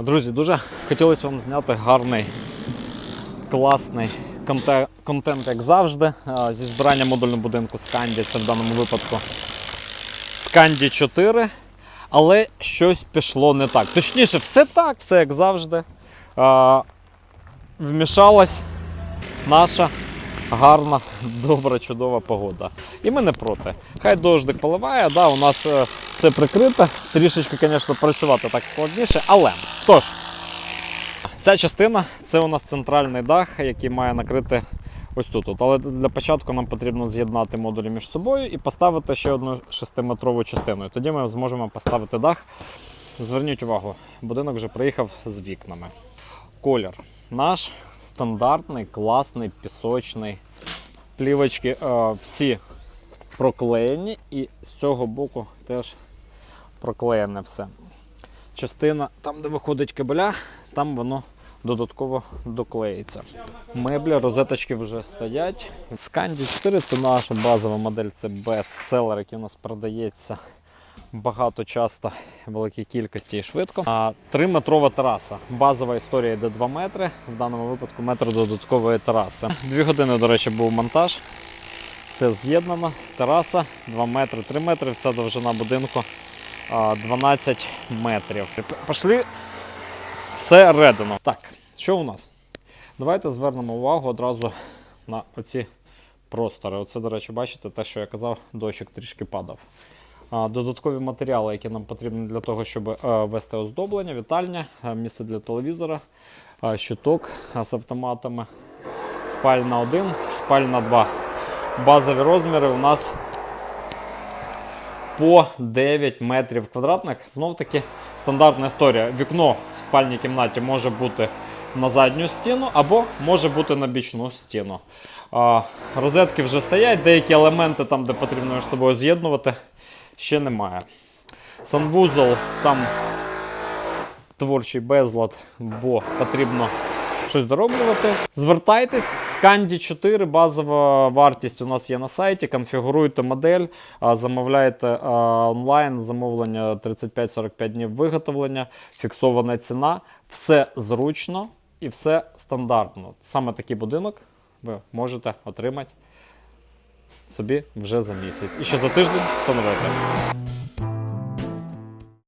Друзі, дуже хотілося вам зняти гарний, класний контент, як завжди, зі збирання модульного будинку Сканді. Це в даному випадку Сканді 4. Але щось пішло не так. Точніше, все так, все як завжди. Вмішалась наша гарна, добра, чудова погода. І ми не проти. Хай дождик поливає, да, у нас це прикрите. Трішечки, звісно, працювати так складніше, але тож. Ця частина це у нас центральний дах, який має накрити ось тут. От. Але для початку нам потрібно з'єднати модулі між собою і поставити ще одну 6-метрову частину. Тоді ми зможемо поставити дах. Зверніть увагу, будинок вже приїхав з вікнами. Колір наш стандартний, класний, пісочний. Плівочки е, всі проклеєні, і з цього боку теж проклеєне все. Частина, там, де виходить кабеля, там воно додатково доклеїться. Меблі, розеточки вже стоять. Scandi 4 це наша базова модель, це бестселер, який у нас продається багато, часто, великій кількості і швидко. А 3-метрова тераса. Базова історія йде 2 метри, в даному випадку метр додаткової тераси. Дві години, до речі, був монтаж. Все з'єднано. Тераса 2 метри, 3 метри, вся довжина будинку 12 метрів. Пішли все редено. Так, що у нас? Давайте звернемо увагу одразу на оці простори. Оце, до речі, бачите, те, що я казав, дощик трішки падав. Додаткові матеріали, які нам потрібні для того, щоб е, вести оздоблення, вітальня, е, місце для телевізора, е, щиток з автоматами, спальна 1, спальна 2. Базові розміри у нас по 9 метрів квадратних. Знов таки стандартна історія. Вікно в спальній кімнаті може бути на задню стіну або може бути на бічну стіну. А, розетки вже стоять, деякі елементи там, де потрібно між собою з'єднувати, ще немає. Санвузол там творчий безлад, бо потрібно щось дороблювати. Звертайтесь, Scandi 4, базова вартість у нас є на сайті. Конфігуруйте модель, а, замовляйте онлайн, замовлення 35-45 днів виготовлення, фіксована ціна. Все зручно і все стандартно. Саме такий будинок ви можете отримати собі вже за місяць. І ще за тиждень встановити.